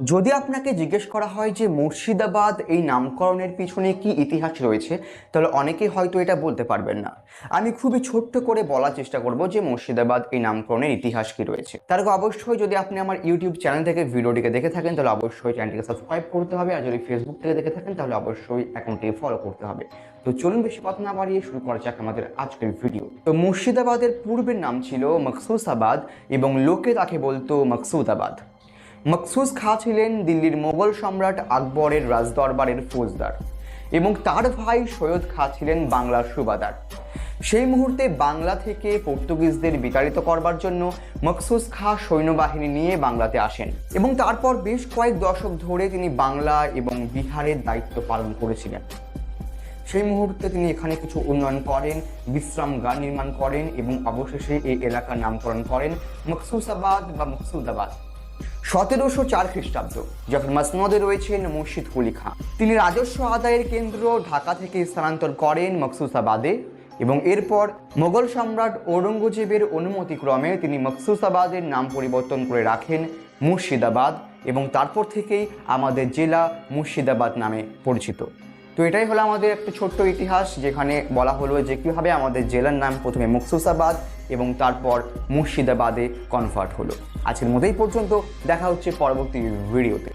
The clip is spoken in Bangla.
যদি আপনাকে জিজ্ঞেস করা হয় যে মুর্শিদাবাদ এই নামকরণের পিছনে কি ইতিহাস রয়েছে, তাহলে অনেকেই হয়তো এটা বলতে পারবেন না। আমি খুবই ছোট্ট করে বলার চেষ্টা করব যে মুর্শিদাবাদ এই নামকরণের ইতিহাস কি রয়েছে। তার অবশ্যই যদি আপনি আমার ইউটিউব চ্যানেল থেকে ভিডিওটিকে দেখে থাকেন, তাহলে অবশ্যই চ্যানেলটিকে সাবস্ক্রাইব করতে হবে। আর যদি ফেসবুক থেকে দেখে থাকেন, তাহলে অবশ্যই অ্যাকাউন্টটি ফলো করতে হবে। তো চলুন বেশি কথা না বাড়িয়ে শুরু করা যাক আমাদের আজকের ভিডিও তো মুর্শিদাবাদের পূর্বের নাম ছিল মকসুসাবাদ এবং লোকে তাকে বলতো মকসুদাবাদ। মকসুস খাঁ ছিলেন দিল্লির মোগল সম্রাট আকবরের রাজদরবারের ফৌজদার এবং তার ভাই সৈয়দ খাঁ ছিলেন বাংলার সুবাদার। সেই মুহূর্তে বাংলা থেকে পর্তুগিজদের বিতাড়িত করবার জন্য মকসুস খাঁ সৈন্যবাহিনী নিয়ে বাংলাতে আসেন এবং তারপর বেশ কয়েক দশক ধরে তিনি বাংলা এবং বিহারের দায়িত্ব পালন করেছিলেন। সেই মুহূর্তে তিনি এখানে কিছু উন্নয়ন করেন বিশ্রামগার নির্মাণ করেন এবং অবশেষে এই এলাকার নামকরণ করেন মকসুসাবাদ বা মকসুদাবাদ সতেরোশো চার খ্রিস্টাব্দ, যখন মসনদে রয়েছেন মুর্শিদ কুলি খাঁ তিনি রাজস্ব আদায়ের কেন্দ্র ঢাকা থেকে স্থানান্তর করেন মকসুসাবাদে এবং এরপর মোগল সম্রাট ঔরঙ্গজেবের অনুমতিক্রমে তিনি মকসুসাবাদের নাম পরিবর্তন করে রাখেন মুর্শিদাবাদ এবং তারপর থেকেই আমাদের জেলা মুর্শিদাবাদ নামে পরিচিত। তো এটাই হলো আমাদের একটা ছোট্ট ইতিহাস, যেখানে বলা হলো যে কীভাবে আমাদের জেলার নাম প্রথমে মুকসুসাবাদ এবং তারপর মুর্শিদাবাদে কনভার্ট হলো। আজকের মধ্যেই পর্যন্ত, দেখা হচ্ছে পরবর্তী ভিডিওতে